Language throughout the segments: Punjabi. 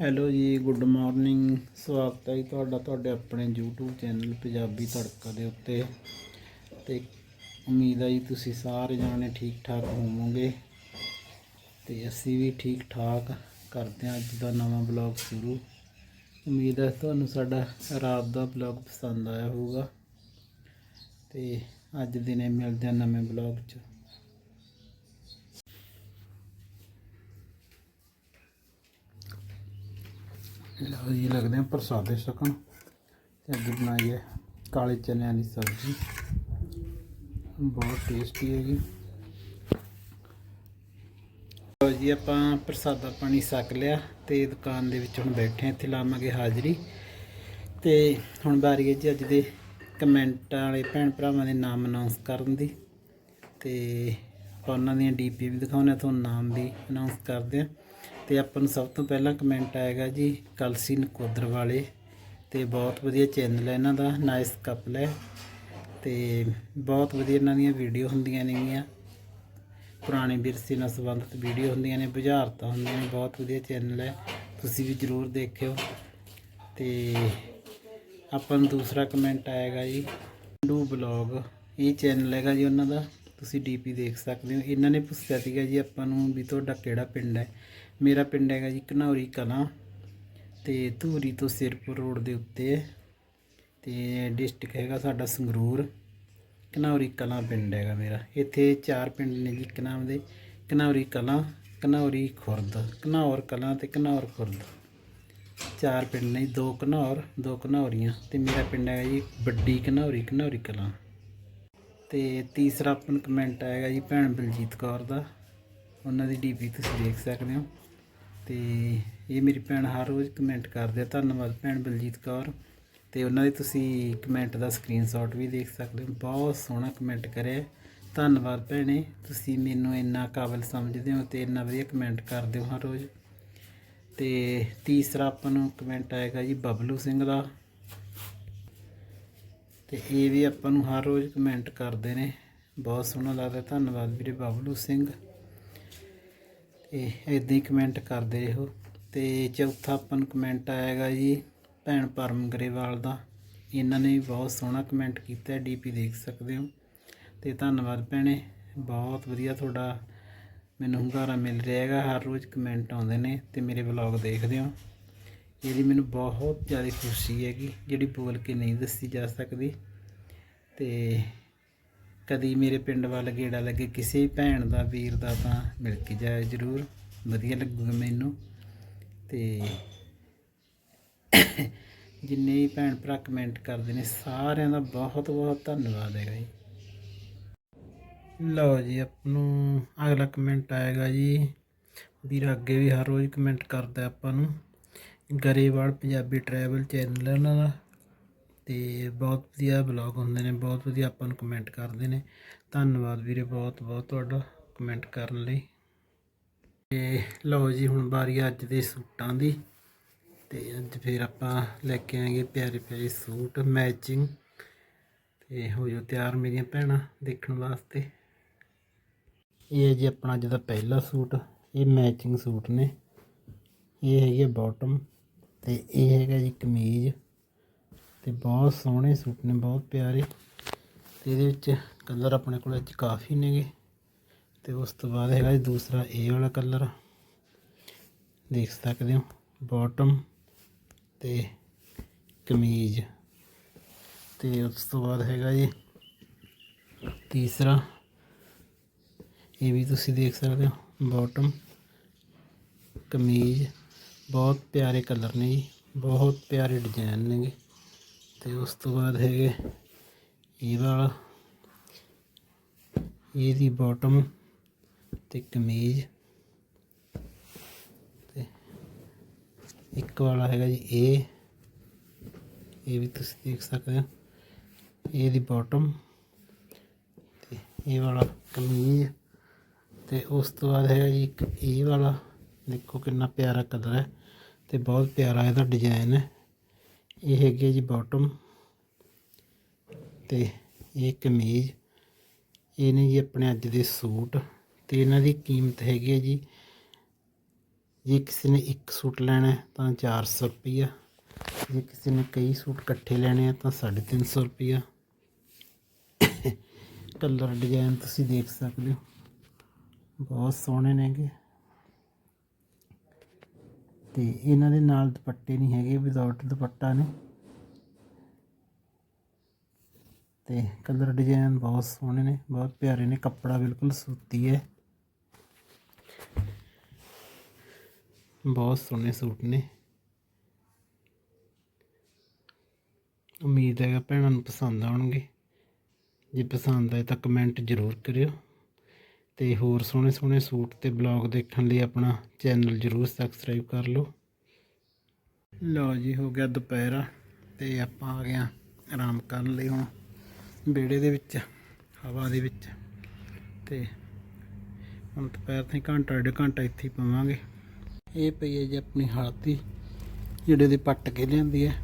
ਹੈਲੋ ਜੀ, ਗੁੱਡ ਮਾਰਨਿੰਗ। ਸਵਾਗਤ ਹੈ ਜੀ ਤੁਹਾਡਾ, ਤੁਹਾਡੇ ਆਪਣੇ YouTube ਚੈਨਲ ਪੰਜਾਬੀ ਤੜਕਾ ਦੇ ਉੱਤੇ। ਤੇ ਉਮੀਦ ਹੈ ਜੀ ਤੁਸੀਂ ਸਾਰੇ ਜਾਣੇ ਠੀਕ ਠਾਕ ਹੋਵੋਗੇ। ਤੇ ਅਸੀਂ ਵੀ ਠੀਕ ਠਾਕ ਕਰਦੇ ਹਾਂ ਅੱਜ ਦਾ ਨਵਾਂ ਬਲੌਗ ਸ਼ੁਰੂ। ਉਮੀਦ ਹੈ ਤੁਹਾਨੂੰ ਸਾਡਾ ਰਾਤ ਦਾ ਬਲੌਗ ਪਸੰਦ ਆਇਆ ਹੋਊਗਾ। ਤੇ ਅੱਜ ਦਿਨੇ ਮਿਲਦੇ ਹਾਂ ਨਵੇਂ ਬਲੌਗ 'ਚ। ਲਓ ਜੀ ਲੱਗਦੇ ਆ ਪ੍ਰਸਾਦੇ ਛਕਣ। ਤੇ ਅੱਜ ਬਣਾਈਏ ਕਾਲੇ ਚਨਿਆਂ ਦੀ ਸਬਜ਼ੀ। ਬਹੁਤ ਟੇਸਟੀ ਹੈਗੀ। ਲਓ ਜੀ ਆਪਾਂ ਪ੍ਰਸਾਦਾ ਪਾਣੀ ਛਕ ਲਿਆ ਤੇ ਦੁਕਾਨ ਦੇ ਵਿੱਚ ਹੁਣ ਬੈਠੇ ਹਾਂ, ਇੱਥੇ ਲਾਵਾਂਗੇ ਹਾਜ਼ਰੀ। ਤੇ ਹੁਣ ਵਾਰੀ ਹੈ ਜੀ ਅੱਜ ਦੇ ਕਮੈਂਟਾਂ ਵਾਲੇ ਭੈਣ ਭਰਾਵਾਂ ਦੇ ਨਾਮ ਅਨਾਉਂਸ ਕਰਨ ਦੀ। ਤੇ ਆਪਾਂ ਉਹਨਾਂ ਦੀਆਂ ਡੀਪੀ ਵੀ ਦਿਖਾਉਂਦੇ ਹਾਂ ਤੁਹਾਨੂੰ ਨਾਮ ਵੀ ਅਨਾਉਂਸ ਕਰਦੇ ਹਾਂ ਤੇ ਆਪਾਂ ਨੂੰ ਸਭ ਤੋਂ ਪਹਿਲਾਂ ਕਮੈਂਟ ਆਏਗਾ ਜੀ ਕਲਸੀ ਨਕੋਦਰ ਵਾਲੇ ਤੇ ਬਹੁਤ ਵਧੀਆ ਚੈਨਲ ਹੈ ਇਹਨਾਂ ਦਾ ਨਾਈਸ ਕਪਲ ਹੈ ਤੇ ਬਹੁਤ ਵਧੀਆ ਇਹਨਾਂ ਦੀਆਂ ਵੀਡੀਓ ਹੁੰਦੀਆਂ ਨੇਗੀਆਂ। ਪੁਰਾਣੇ ਵਿਰਸੇ ਨਾਲ ਸੰਬੰਧਿਤ ਵੀਡੀਓ ਹੁੰਦੀਆਂ ਨੇ, ਬੁਝਾਰਤਾਂ ਹੁੰਦੀਆਂ ਨੇ, ਬਹੁਤ ਵਧੀਆ ਚੈਨਲ ਹੈ, ਤੁਸੀਂ ਵੀ ਜਰੂਰ ਦੇਖਿਓ। ਤੇ ਆਪਾਂ ਨੂੰ ਦੂਸਰਾ ਕਮੈਂਟ ਆਏਗਾ ਜੀ, ਡੂ ਬਲੌਗ, ਇਹ ਚੈਨਲ ਹੈਗਾ ਜੀ ਉਹਨਾਂ ਦਾ, ਤੁਸੀਂ ਡੀਪੀ ਦੇਖ ਸਕਦੇ ਹੋ। ਇਹਨਾਂ ਨੇ ਪੁੱਛਿਆ ਸੀਗਾ ਜੀ ਆਪਾਂ ਨੂੰ ਵੀ ਤੁਹਾਡਾ ਕਿਹੜਾ ਪਿੰਡ ਹੈ। ਮੇਰਾ ਪਿੰਡ ਹੈਗਾ ਜੀ ਘਨੌਰੀ ਕਲਾਂ ਤੇ ਧੂਰੀ ਤੋਂ ਸਿਰਪੁਰ ਰੋਡ ਦੇ ਉੱਤੇ ਹੈ ਤੇ ਡਿਸਟ੍ਰਿਕਟ ਹੈਗਾ ਸਾਡਾ ਸੰਗਰੂਰ ਘਨੌਰੀ ਕਲਾਂ ਪਿੰਡ ਹੈਗਾ ਮੇਰਾ। ਇੱਥੇ ਚਾਰ ਪਿੰਡ ਨੇ ਜੀ ਇੱਕ ਨਾਮ ਦੇ ਘਨੌਰੀ ਕਲਾਂ ਘਨੌਰੀ ਖੁਰਦ ਘਨੌਰ ਕਲਾਂ ਤੇ ਘਨੌਰ ਖੁਰਦ। ਚਾਰ ਪਿੰਡ ਨੇ ਜੀ, ਦੋ ਘਨੌਰ ਦੋ ਘਨੌਰੀਆਂ ਤੇ ਮੇਰਾ ਪਿੰਡ ਹੈਗਾ ਜੀ ਵੱਡੀ ਘਨੌਰੀ ਘਨੌਰੀ ਕਲਾਂ। ਤੇ ਤੀਸਰਾ ਆਪਾਂ ਕਮੈਂਟ ਆਏਗਾ ਜੀ ਭੈਣ ਬਲਜੀਤ ਕੌਰ ਦਾ। ਉਹਨਾਂ ਦੀ ਡੀਪੀ ਤੁਸੀਂ ਦੇਖ ਸਕਦੇ ਹੋ। ਤੇ ਇਹ ਮੇਰੀ ਭੈਣ ਹਰ ਰੋਜ਼ ਕਮੈਂਟ ਕਰਦੇ ਆ। ਧੰਨਵਾਦ ਭੈਣ ਬਲਜੀਤ ਕੌਰ। ਤੇ ਉਹਨਾਂ ਦੇ ਤੁਸੀਂ ਕਮੈਂਟ ਦਾ ਸਕਰੀਨਸ਼ਾਟ ਵੀ ਦੇਖ ਸਕਦੇ ਹੋ। ਬਹੁਤ ਸੋਹਣਾ ਕਮੈਂਟ ਕਰਿਆ। ਧੰਨਵਾਦ ਭੈਣੇ। ਤੁਸੀਂ ਮੈਨੂੰ ਇੰਨਾ ਕਾਬਲ ਸਮਝਦੇ ਹੋ ਤੇ ਇੰਨਾ ਵਧੀਆ ਕਮੈਂਟ ਕਰਦੇ ਹੋ ਹਰ ਰੋਜ਼। ਤੇ ਤੀਸਰਾ ਆਪਾਂ ਨੂੰ ਕਮੈਂਟ ਆਏਗਾ ਜੀ ਬਬਲੂ ਸਿੰਘ ਦਾ। ਤੇ ਇਹ ਵੀ ਆਪਾਂ ਨੂੰ ਹਰ ਰੋਜ਼ ਕਮੈਂਟ ਕਰਦੇ ਨੇ। ਬਹੁਤ ਸੋਹਣਾ ਲੱਗਦਾ। ਧੰਨਵਾਦ ਵੀਰੇ ਬਬਲੂ ਸਿੰਘ। ਤੇ ਇਦਾਂ ਹੀ ਕਮੈਂਟ ਕਰਦੇ ਰਹੋ। ਤੇ ਚੌਥਾ ਆਪਾਂ ਨੂੰ ਕਮੈਂਟ ਆਏਗਾ ਜੀ, ਭੈਣ ਪਰਮ ਗਰੇਵਾਲ ਦਾ। ਇਹਨਾਂ ਨੇ ਵੀ ਬਹੁਤ ਸੋਹਣਾ ਕਮੈਂਟ ਕੀਤਾ ਹੈ ਡੀਪੀ ਦੇਖ ਸਕਦੇ ਹੋ। ਤੇ ਧੰਨਵਾਦ ਭੈਣੇ, ਬਹੁਤ ਵਧੀਆ ਤੁਹਾਡਾ ਮੈਨੂੰ ਹੁੰਗਾਰਾ ਮਿਲ ਰਿਹਾ ਹੈਗਾ, ਹਰ ਰੋਜ਼ ਕਮੈਂਟ ਆਉਂਦੇ ਨੇ ਤੇ ਮੇਰੇ ਵਲੌਗ ਦੇਖਦੇ ਹੋ। ਇਹਦੀ ਮੈਨੂੰ ਬਹੁਤ ਜ਼ਿਆਦਾ ਖੁਸ਼ੀ ਹੈਗੀ, ਜਿਹੜੀ ਬੋਲ ਕੇ ਨਹੀਂ ਦੱਸੀ ਜਾ ਸਕਦੀ। ਤੇ ਕਦੀ ਮੇਰੇ ਪਿੰਡ ਵੱਲ ਗੇੜਾ ਲੱਗੇ ਕਿਸੇ ਭੈਣ ਦਾ, ਵੀਰ ਦਾ ਤਾਂ ਮਿਲ ਕੇ ਜਾਇਓ ਜ਼ਰੂਰ। ਵਧੀਆ ਲੱਗੂਗਾ ਮੈਨੂੰ। ਤੇ ਜਿੰਨੇ ਵੀ ਭੈਣ ਭਰਾ ਕਮੈਂਟ ਕਰਦੇ ਨੇ, ਸਾਰਿਆਂ ਦਾ ਬਹੁਤ ਬਹੁਤ ਧੰਨਵਾਦ ਹੈਗਾ ਜੀ। ਲਓ ਜੀ ਆਪ ਨੂੰ ਅਗਲਾ ਕਮੈਂਟ ਆਏਗਾ ਜੀ। ਵੀਰ ਅੱਗੇ ਵੀ ਹਰ ਰੋਜ਼ ਕਮੈਂਟ ਕਰਦਾ ਆਪਾਂ ਨੂੰ। ਗਰੇਵਾਲ ਪੰਜਾਬੀ ਟਰੈਵਲ ਚੈਨਲ ਉਹਨਾਂ ਦਾ। ਅਤੇ ਬਹੁਤ ਵਧੀਆ ਬਲੌਗ ਹੁੰਦੇ ਨੇ, ਬਹੁਤ ਵਧੀਆ ਆਪਾਂ ਨੂੰ ਕਮੈਂਟ ਕਰਦੇ ਨੇ। ਧੰਨਵਾਦ ਵੀਰੇ, ਬਹੁਤ ਬਹੁਤ ਤੁਹਾਡਾ ਕਮੈਂਟ ਕਰਨ ਲਈ। ਤੇ ਲਓ ਜੀ, ਹੁਣ ਵਾਰੀ ਅੱਜ ਦੇ ਸੂਟਾਂ ਦੀ। ਤੇ ਅੱਜ ਫਿਰ ਆਪਾਂ ਲੈ ਕੇ ਆਏਗੇ ਪਿਆਰੇ ਪਿਆਰੇ ਸੂਟ ਮੈਚਿੰਗ ਤੇ ਹੋ ਜਾਓ ਤਿਆਰ ਮੇਰੀਆਂ ਭੈਣਾਂ ਦੇਖਣ ਵਾਸਤੇ। ਇਹ ਹੈ ਜੀ ਆਪਣਾ ਅੱਜ ਦਾ ਪਹਿਲਾ ਸੂਟ, ਇਹ ਮੈਚਿੰਗ ਸੂਟ ਨੇ। ਇਹ ਹੈਗੀ ਬਾਟਮ ਤੇ ਇਹ ਹੈਗਾ ਜੀ ਕਮੀਜ਼। ਤੇ ਬਹੁਤ ਸੋਹਣੇ ਸੂਟ ਨੇ, ਬਹੁਤ ਪਿਆਰੇ। ਤੇ ਇਹਦੇ ਵਿੱਚ ਕਲਰ ਆਪਣੇ ਕੋਲ ਅੱਜ ਕਾਫੀ ਨੇਗੇ। ਤੇ ਉਸ ਤੋਂ ਬਾਅਦ ਹੈਗਾ ਜੀ ਦੂਸਰਾ ਇਹ ਵਾਲਾ ਕਲਰ। ਦੇਖ ਸਕਦੇ ਹੋ ਬਾਟਮ ਤੇ ਕਮੀਜ਼। ਤੇ ਉਸ ਤੋਂ ਬਾਅਦ ਹੈਗਾ ਜੀ ਤੀਸਰਾ। ਇਹ ਵੀ ਤੁਸੀਂ ਦੇਖ ਸਕਦੇ ਹੋ ਬਾਟਮ ਕਮੀਜ਼। ਬਹੁਤ ਪਿਆਰੇ ਕਲਰ ਨੇ ਜੀ, ਬਹੁਤ ਪਿਆਰੇ ਡਿਜ਼ਾਈਨ ਨੇਗੇ। ਤੇ ਉਸ ਤੋਂ ਬਾਅਦ ਹੈਗੇ ਇਹ ਵਾਲਾ। ਇਹਦੀ ਬਾਟਮ ਤੇ ਕਮੀਜ਼। ਤੇ ਇੱਕ ਵਾਲਾ ਹੈਗਾ ਜੀ ਇਹ ਇਹ ਵੀ ਤੁਸੀਂ ਦੇਖ ਸਕਦੇ ਹੋ। ਇਹਦੀ ਬਾਟਮ ਤੇ ਇਹ ਵਾਲਾ ਕਮੀਜ਼। ਤੇ ਉਸ ਤੋਂ ਬਾਅਦ ਹੈਗਾ ਜੀ ਇੱਕ ਇਹ ਵਾਲਾ। ਦੇਖੋ ਕਿੰਨਾ ਪਿਆਰਾ ਕਲਰ ਹੈ ਤੇ ਬਹੁਤ ਪਿਆਰਾ ਇਹਦਾ ਡਿਜ਼ਾਈਨ ਹੈ। ਇਹ ਹੈਗੀ ਜੀ ਬਾਟਮ ਤੇ ਇਹ ਕਮੀਜ਼। ਇਹ ਨੇ ਜੀ ਆਪਣੇ ਅੱਜ ਦੇ ਸੂਟ ਤੇ ਇਹਨਾਂ ਦੀ ਕੀਮਤ ਹੈਗੀ ਹੈ ਜੀ। ਜੇ ਕਿਸੇ ਨੇ ਇੱਕ ਸੂਟ ਲੈਣਾ ਹੈ ਤਾਂ 400 ਰੁਪਈਆ। ਜੇ ਕਿਸੇ ਨੇ ਕਈ ਸੂਟ ਇਕੱਠੇ ਲੈਣੇ ਆ ਤਾਂ 350 ਰੁਪਈਆ। ਕਲਰ ਡਿਜ਼ਾਈਨ ਤੁਸੀਂ ਦੇਖ ਸਕਦੇ ਹੋ। ਬਹੁਤ ਸੋਹਣੇ ਨੇਗੇ। ਤੇ ਇਹਨਾਂ ਦੇ ਨਾਲ ਦੁਪੱਟੇ ਨਹੀਂ ਹੈਗੇ ਵਿਦਆਊਟ ਦੁਪੱਟਾ ਨੇ। ਤੇ ਕਲਰ ਡਿਜ਼ਾਈਨ ਬਹੁਤ ਸੋਹਣੇ ਨੇ, ਬਹੁਤ ਪਿਆਰੇ ਨੇ, ਕੱਪੜਾ ਬਿਲਕੁਲ ਸੂਤੀ ਹੈ। ਬਹੁਤ ਸੋਹਣੇ ਸੂਟ ਨੇ। ਉਮੀਦ ਹੈ ਭੈਣਾਂ ਨੂੰ ਪਸੰਦ ਆਉਣਗੇ। ਜੇ ਪਸੰਦ ਆਏ ਤਾਂ ਕਮੈਂਟ ਜ਼ਰੂਰ ਕਰਿਓ। ਤੇ ਹੋਰ ਸੋਹਣੇ ਸੋਹਣੇ ਸੂਟ ਤੇ ਬਲੌਗ ਦੇਖਣ ਲਈ ਆਪਣਾ ਚੈਨਲ ਜ਼ਰੂਰ ਸਬਸਕ੍ਰਾਈਬ ਕਰ ਲਓ। ਲਓ ਜੀ, ਹੋ ਗਿਆ ਦੁਪਹਿਰਾ ਤੇ ਆਪਾਂ ਆ ਗਏ ਹਾਂ ਆਰਾਮ ਕਰਨ ਲਈ ਹੁਣ ਵਿਹੜੇ ਦੇ ਵਿੱਚ, ਹਵਾ ਦੇ ਵਿੱਚ ਤੇ ਹੁਣ ਦੁਪਹਿਰ ਤਾਈਂ ਘੰਟਾ, ਡੇਢ ਘੰਟਾ ਇੱਥੇ ਪਾਵਾਂਗੇ। ਇਹ ਪਈ ਹੈ ਜੀ ਆਪਣੀ ਹਲਦੀ ਜਿਹੜੇ ਦੇ ਪੱਟ ਕੇ ਲਿਆਂਦੀ ਹੈ।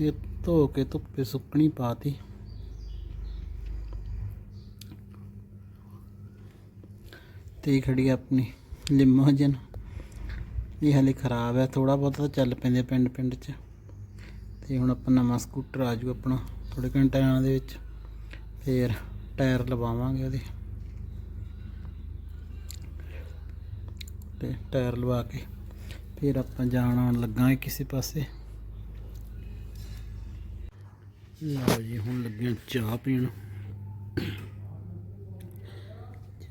ਇਹ ਧੋ ਕੇ ਧੁੱਪੇ ਸੁੱਕਣੀ ਪਾਤੀ। ਤੇ ਖੜੀ ਆ ਆਪਣੀ ਲਿਮੋਜਨ ਇਹ ਹਲੇ ਖਰਾਬ ਹੈ ਥੋੜਾ ਬਹੁਤਾ ਤਾਂ ਚੱਲ ਪੈਂਦੇ ਪਿੰਡ ਪਿੰਡ 'ਚ। ਤੇ ਹੁਣ ਆਪਾਂ ਨਵਾਂ ਸਕੂਟਰ ਆ ਜੂ ਆਪਣਾ ਥੋੜੇ ਘੰਟਿਆਂ ਦੇ ਵਿੱਚ। ਫੇਰ ਟਾਇਰ ਲਵਾਵਾਂਗੇ ਉਹਦੇ। ਤੇ ਟਾਇਰ ਲਵਾ ਕੇ ਫਿਰ ਆਪਾਂ ਜਾਣ ਆਉਣ ਲੱਗਾਂਗੇ ਕਿਸੇ ਪਾਸੇ। ਲਓ ਜੀ, ਹੁਣ ਲੱਗਿਆ ਚਾਹ ਪੀਣ।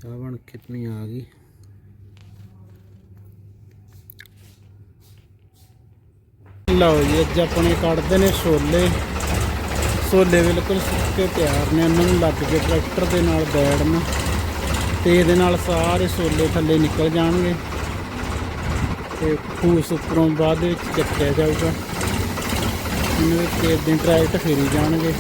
ਚਾਹ ਬਣ ਕਿਤਨੀ ਆ ਗਈ। ਲਓ ਜੀ, ਅੱਜ ਆਪਣੇ ਕੱਢਦੇ ਨੇ ਛੋਲੇ। ਛੋਲੇ ਬਿਲਕੁਲ ਸੁੱਕੇ ਤਿਆਰ ਨੇ ਉਹਨਾਂ ਨੂੰ ਲੱਗ ਕੇ ਟਰੈਕਟਰ ਦੇ ਨਾਲ ਬੈੜਨ ਤੇ ਇਹਦੇ ਨਾਲ ਸਾਰੇ ਛੋਲੇ ਥੱਲੇ ਨਿਕਲ ਜਾਣਗੇ ਤੇ ਫੂਸ ਉੱਪਰੋਂ ਬਾਅਦ ਵਿੱਚ ਚੱਕਿਆ ਜਾਊਗਾ। ਇਹਨਾਂ ਵਿੱਚ ਇਦਾਂ ਟਰੈਕਟ ਫੇਰੀ ਜਾਣਗੇ।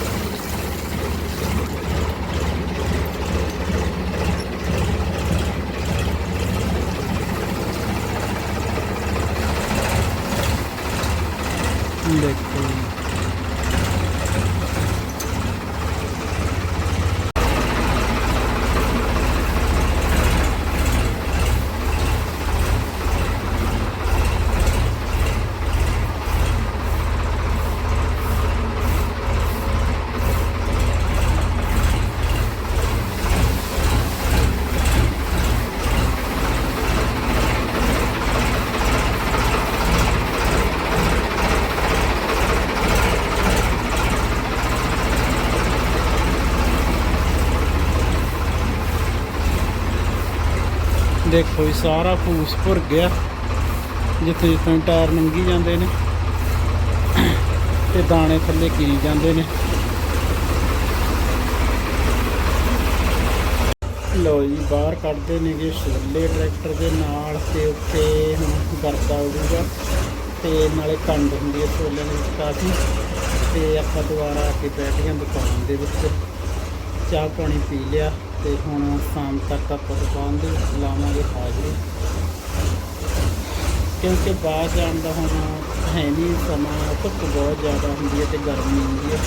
ਦੇਖੋ ਦੇਖੋ ਜੀ, ਸਾਰਾ ਫੂਸ ਭੁਰ ਗਿਆ। ਜਿੱਥੇ ਜਿੱਥੇ ਟਾਇਰ ਨੰਗੀ ਜਾਂਦੇ ਨੇ ਤੇ ਦਾਣੇ ਥੱਲੇ ਗਿਰੀ ਜਾਂਦੇ ਨੇ। ਲਓ ਜੀ, ਬਾਹਰ ਕੱਢਦੇ ਨੇਗੇ ਛੋਲੇ ਟਰੈਕਟਰ ਦੇ ਨਾਲ ਤੇ ਉੱਤੇ ਹੁਣ ਗਰਦਾ ਉਡੂਗਾ ਤੇ ਨਾਲੇ ਕੰਡ ਹੁੰਦੀ ਹੈ ਛੋਲੇ ਦੇ ਵਿੱਚ ਕਾਫੀ। ਤੇ ਆਪਾਂ ਦੁਬਾਰਾ ਆ ਕੇ ਬੈਠ ਗਏ ਦੁਕਾਨ ਦੇ ਵਿੱਚ। ਚਾਹ ਪਾਣੀ ਪੀ ਲਿਆ। ਤੇ ਹੁਣ ਸ਼ਾਮ ਤੱਕ ਆਪਾਂ ਦੁਕਾਨ ਦੇ ਲਾਵਾਂਗੇ ਹਾਜ਼ਰੀ। ਕਿਉਂਕਿ ਬਾਹਰ ਜਾਣ ਦਾ ਹੁਣ ਹੈ ਨਹੀਂ ਸਮਾਂ, ਧੁੱਪ ਬਹੁਤ ਜ਼ਿਆਦਾ ਹੁੰਦੀ ਹੈ ਤੇ ਗਰਮੀ ਹੁੰਦੀ ਹੈ।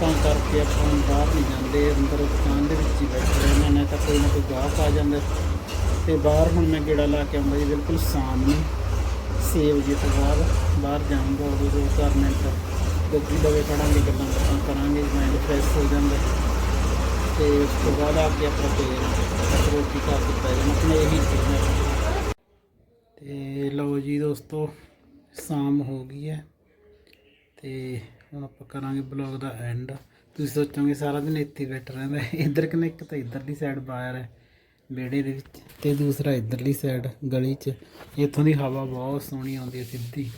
ਤਾਂ ਕਰਕੇ ਆਪਾਂ ਬਾਹਰ ਨਹੀਂ ਜਾਂਦੇ, ਅੰਦਰ ਦੁਕਾਨ ਦੇ ਵਿੱਚ ਹੀ ਬੈਠੇ ਰਹਿੰਦੇ ਨੇ ਤਾਂ ਕੋਈ ਨਾ ਕੋਈ ਗਾਹਕ ਆ ਜਾਂਦਾ ਤੇ ਬਾਹਰ ਹੁਣ ਮੈਂ ਗੇੜਾ ਲਾ ਕੇ ਆਉਂਦਾ ਜੀ, ਬਿਲਕੁਲ ਸ਼ਾਮ ਨੂੰ 6 ਵਜੇ ਤੋਂ ਬਾਅਦ ਬਾਹਰ ਜਾਊਂਗਾ, ਉਦੋਂ ਦੋ ਚਾਰ ਮਿੰਟ ਗੱਡੀ ਲਵੇ ਖੜਾਂਗੇ, ਗੱਲਾਂ ਬਾਤਾਂ ਕਰਾਂਗੇ ਮਾਈਂਡ ਫਰੈਸ਼ ਹੋ ਜਾਂਦਾ ਤੇ ਉਸ ਤੋਂ ਬਾਅਦ ਆ ਕੇ ਆਪਾਂ ਫੇਰ ਰੋਟੀ ਖਾ ਕੇ ਪੈ ਜਾਣਾ, ਆਪਣੇ ਇਹੀ ਚੀਜ਼ਾਂ ਤੇ ਲਓ ਜੀ ਦੋਸਤੋ, ਸ਼ਾਮ ਹੋ ਗਈ ਹੈ ਤੇ ਹੁਣ ਆਪਾਂ ਕਰਾਂਗੇ ਬਲੌਗ ਦਾ ਐਂਡ ਤੁਸੀਂ ਸੋਚੋਗੇ ਸਾਰਾ ਦਿਨ ਇੱਥੇ ਹੀ ਬੈਠਾ ਰਹਿੰਦਾ ਇੱਧਰ ਕਿ ਇੱਕ ਤਾਂ ਇੱਧਰਲੀ ਸਾਈਡ ਬਾਹਰ ਹੈ, ਵਿਹੜੇ ਦੇ ਵਿੱਚ, ਤੇ ਦੂਸਰਾ ਇੱਧਰਲੀ ਸਾਈਡ ਗਲੀ 'ਚ। ਇੱਥੋਂ ਦੀ ਹਵਾ ਬਹੁਤ ਸੋਹਣੀ ਆਉਂਦੀ ਹੈ ਸਿੱਧੀ।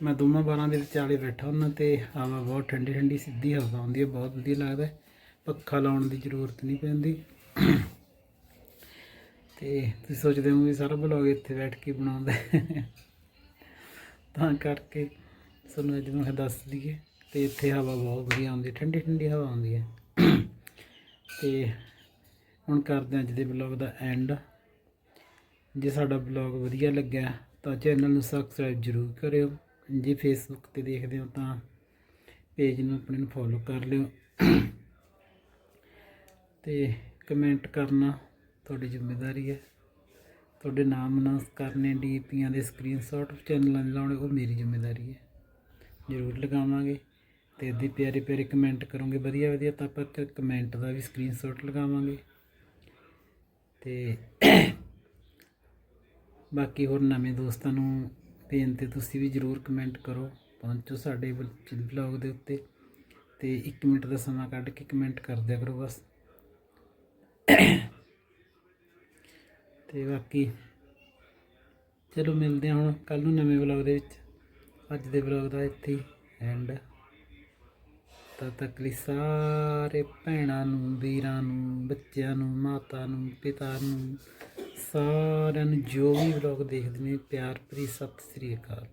ਮੈਂ ਦੋਵਾਂ ਬਾਰਾਂ ਦੇ ਵਿਚਾਲੇ ਬੈਠਾ ਹੁੰਦਾ ਤੇ ਹਵਾ ਬਹੁਤ ਠੰਡੀ ਠੰਡੀ ਸਿੱਧੀ ਹਵਾ ਆਉਂਦੀ ਹੈ, ਬਹੁਤ ਵਧੀਆ ਲੱਗਦਾ ਪੱਖਾ ਲਾਉਣ ਦੀ ਜ਼ਰੂਰਤ ਨਹੀਂ ਪੈਂਦੀ। ਤੇ ਤੁਸੀਂ ਸੋਚਦੇ ਹੋ ਵੀ ਸਾਰਾ ਬਲੌਗ ਇੱਥੇ ਬੈਠ ਕੇ ਬਣਾਉਂਦਾ ਤਾਂ ਕਰਕੇ ਤੁਹਾਨੂੰ ਅੱਜ ਮੈਂ ਦੱਸ ਦਈਏ ਤੇ ਇੱਥੇ ਹਵਾ ਬਹੁਤ ਵਧੀਆ ਆਉਂਦੀ, ਠੰਡੀ ਠੰਡੀ ਹਵਾ ਆਉਂਦੀ ਹੈ। ਤੇ ਹੁਣ ਕਰਦੇ ਹਾਂ ਅੱਜ ਦੇ ਬਲੌਗ ਦਾ ਐਂਡ। ਜੇ ਸਾਡਾ ਬਲੌਗ ਵਧੀਆ ਲੱਗਿਆ ਤਾਂ ਚੈਨਲ ਨੂੰ ਸਬਸਕ੍ਰਾਈਬ ਜ਼ਰੂਰ ਕਰਿਓ। ਜੇ ਫੇਸਬੁੱਕ ਤੇ ਦੇਖਦੇ ਹੋ ਤਾਂ ਪੇਜ ਨੂੰ ਆਪਣੇ ਨੂੰ ਫੋਲੋ ਕਰ ਲਿਓ। ਤੇ ਕਮੈਂਟ ਕਰਨਾ ਤੁਹਾਡੀ ਜ਼ਿੰਮੇਵਾਰੀ ਹੈ। ਤੁਹਾਡੇ ਨਾਮ ਅਨਾਉਂਸ ਕਰਨੇ, ਡੀਪੀਆਂ ਦੇ ਸਕਰੀਨਸ਼ਾਟ ਚੈਨਲਾਂ ਦੇ ਲਾਉਣੇ, ਉਹ ਮੇਰੀ ਜ਼ਿੰਮੇਵਾਰੀ ਹੈ। ਜ਼ਰੂਰ ਲਗਾਵਾਂਗੇ ਤੇ ਅੱਧੀ ਪਿਆਰੇ ਪਿਆਰੇ ਕਮੈਂਟ ਕਰੋਗੇ। ਵਧੀਆ ਵਧੀਆ ਤਾਂ ਆਪਾਂ ਕਮੈਂਟ ਦਾ ਵੀ ਸਕਰੀਨਸ਼ਾਟ ਲਗਾਵਾਂਗੇ। ਤੇ ਬਾਕੀ ਹੋਰ ਨਵੇਂ ਦੋਸਤਾਂ ਨੂੰ ਬੇਨਤੀ ਤੁਸੀਂ ਵੀ ਜਰੂਰ ਕਮੈਂਟ ਕਰੋ। ਪਹੁੰਚੋ ਸਾਡੇ ਬਲੌਗ ਦੇ ਉੱਤੇ। ਤੇ 1 ਮਿੰਟ ਦਾ ਸਮਾਂ ਕੱਢ ਕੇ ਕਮੈਂਟ ਕਰ ਦਿਆ ਕਰੋ ਬਸ। ਤੇ ਬਾਕੀ ਚਲੋ ਮਿਲਦੇ ਹਾਂ ਹੁਣ ਕੱਲ ਨੂੰ ਨਵੇਂ ਵਲੌਗ ਦੇ ਵਿੱਚ। ਅੱਜ ਦੇ ਵਲੌਗ ਦਾ ਇੱਥੇ ਹੀ ਐਂਡ ਤਦ ਤੱਕ ਲਈ ਸਾਰੇ ਭੈਣਾਂ ਨੂੰ, ਵੀਰਾਂ ਨੂੰ, ਬੱਚਿਆਂ ਨੂੰ, ਮਾਤਾ ਨੂੰ, ਪਿਤਾ ਨੂੰ, ਸਾਰਿਆਂ ਨੂੰ ਜੋ ਵੀ ਵਲੌਗ ਦੇਖਦੇ ਨੇ, ਪਿਆਰ ਭਰੀ ਸਤਿ ਸ੍ਰੀ ਅਕਾਲ।